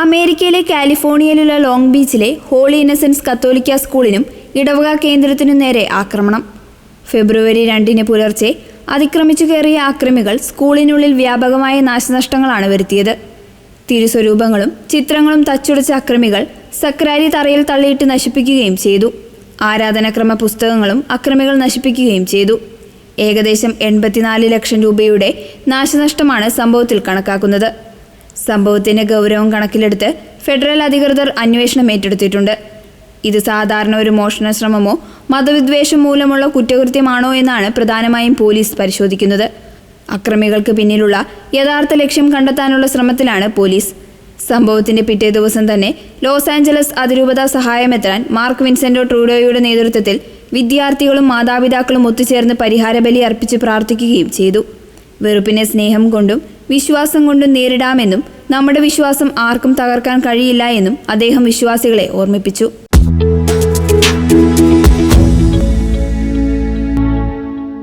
അമേരിക്കയിലെ കാലിഫോർണിയയിലുള്ള ലോങ് ബീച്ചിലെ ഹോളി ഇന്നസെൻസ് കത്തോലിക്ക സ്കൂളിനും ഇടവക കേന്ദ്രത്തിനും നേരെ ആക്രമണം. ഫെബ്രുവരി രണ്ടിന് പുലർച്ചെ അതിക്രമിച്ചു കയറിയ അക്രമികൾ സ്കൂളിനുള്ളിൽ വ്യാപകമായ നാശനഷ്ടങ്ങളാണ് വരുത്തിയത്. തിരുസ്വരൂപങ്ങളും ചിത്രങ്ങളും തച്ചുടച്ച അക്രമികൾ സക്രാരി തറയിൽ തള്ളിയിട്ട് നശിപ്പിക്കുകയും ചെയ്തു. ആരാധനാക്രമ പുസ്തകങ്ങളും അക്രമികൾ നശിപ്പിക്കുകയും ചെയ്തു. ഏകദേശം എൺപത്തിനാല് ലക്ഷം രൂപയുടെ നാശനഷ്ടമാണ് സംഭവത്തിൽ കണക്കാക്കുന്നത്. സംഭവത്തിന്റെ ഗൗരവം കണക്കിലെടുത്ത് ഫെഡറൽ അധികൃതർ അന്വേഷണം ഏറ്റെടുത്തിട്ടുണ്ട്. ഇത് സാധാരണ ഒരു മോഷണ ശ്രമമോ മതവിദ്വേഷം മൂലമുള്ള കുറ്റകൃത്യമാണോ എന്നാണ് പ്രധാനമായും പോലീസ് പരിശോധിക്കുന്നത്. അക്രമികൾക്ക് പിന്നിലുള്ള യഥാർത്ഥ ലക്ഷ്യം കണ്ടെത്താനുള്ള ശ്രമത്തിലാണ് പോലീസ്. സംഭവത്തിന്റെ പിറ്റേ ദിവസം തന്നെ ലോസ് ആഞ്ചലസ് അതിരൂപത സഹായമെത്താൻ മാർക്ക് വിൻസെന്റോ ട്രൂഡോയുടെ നേതൃത്വത്തിൽ വിദ്യാർത്ഥികളും മാതാപിതാക്കളും ഒത്തുചേർന്ന് പരിഹാരബലി അർപ്പിച്ച് പ്രാർത്ഥിക്കുകയും ചെയ്തു. വെറുപ്പിനെ സ്നേഹം കൊണ്ടും വിശ്വാസം കൊണ്ടും നേരിടാമെന്നും നമ്മുടെ വിശ്വാസം ആർക്കും തകർക്കാൻ കഴിയില്ല എന്നും അദ്ദേഹം വിശ്വാസികളെ ഓർമ്മിപ്പിച്ചു